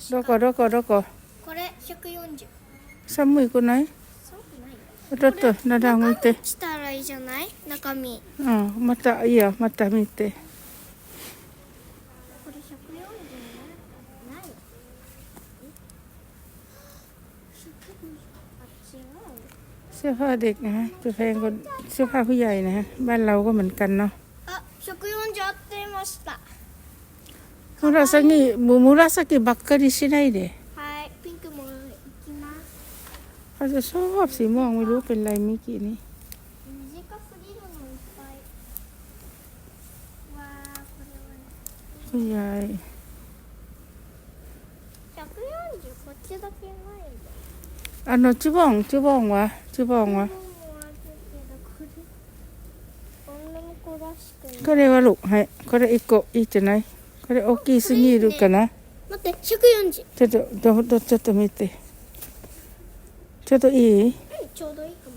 確どかこどこどここれ140寒いくない寒くないよちょっと値段見てしたらいいじゃない中身うんまたいいよまた見てこれ140ないないよ140あ違う เสื้อผ้าเด็กนะฮะจะแพงกว่าเสื้อผ้าผู้ใหญ่นะฮะบ้านเราก็เหมือนกันเนาะ あ140合ってました 紫もう紫ばっかりしないではいピンクもいきます เขาจะชอบสีม่วงไม่รู้เป็นไรมิกินี่ 短すぎるのいっぱいわあこれはね ผู้ใหญ่ 140こっちだけないんだ あのチュボンチュボンはチュボンはこれもあるけどこれ女の子らしくないこれはลูกはいこれ一個いいじゃない これ大きすぎるかな？待って140ちょっとどどちょっと見て。ちょっといい？うんちょうどいいかも。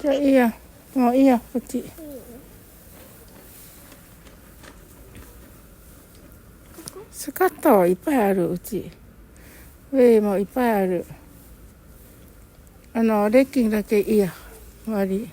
じゃあいいやもういいやこっち。スカットはいっぱいあるうち。ウェイもいっぱいある。あのレッキンだけいいや。終わり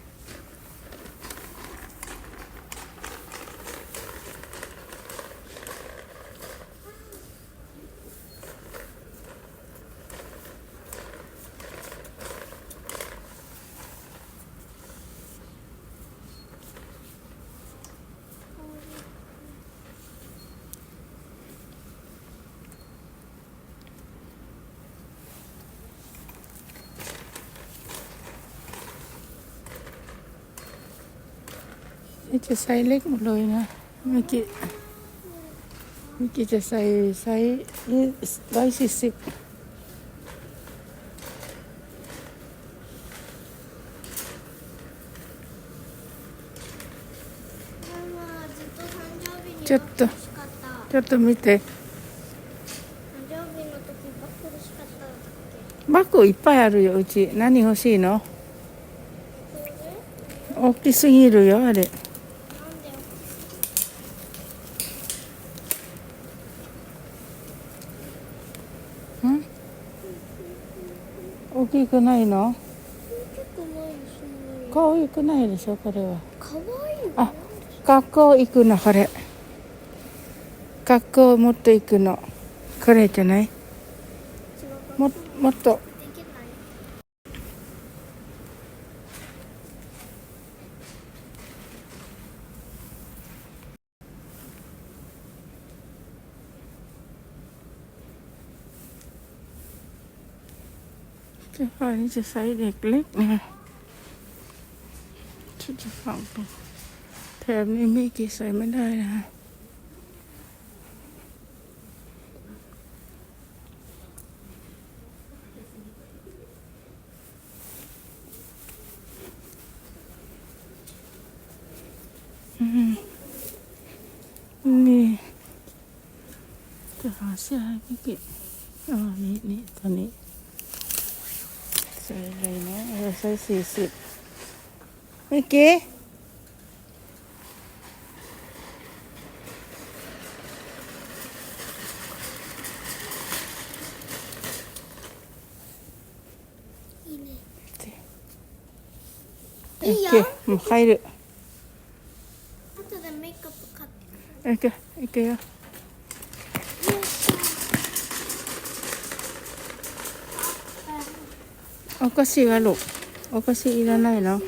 นี่จะไซส์เล็กหมดเลยนะเมื่อกี้เมื่อกี้จะใส่ไซส์ร้อยสี่สิบ ママずっと誕生日にちょっとばっかりしかったちょっと見て誕生日の時ばっかりしかったっけバッグいっぱいあるようち何欲しいのそれで大きすぎるよあれ 大きくないの？可愛くないでしょこれは。かわいいよあ学校行くのこれ。学校持って行くの。これじゃない？ももっと เสื้อผ้านี่จะไซส์เด็กเล็กนะชุดจะฝังตรงแถมนี้มีกี่ใส่ไม่ได้นะฮะอืมนี่จะหาเสื้อให้พี่กิอ๋อนี่นี่ตัวนี้ それがいいな野菜いイスイ OK? いいね。もう入る。後でメイクアップ買って。いく、いくよ。お菓子やろう。お菓子いらないの？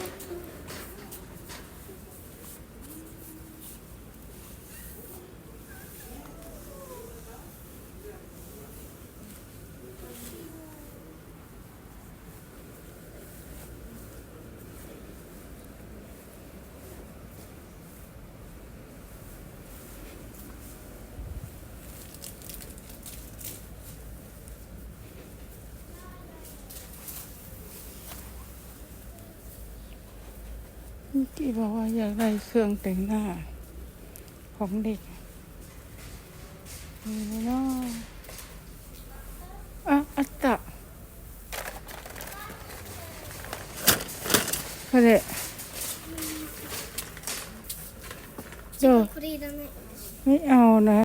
กี้บอกว่าอยากได้เครื่องแต่งหน้า ของเด็กมีไหมเนาะอ่ะあったこれどうこれいらないไม่เอานะ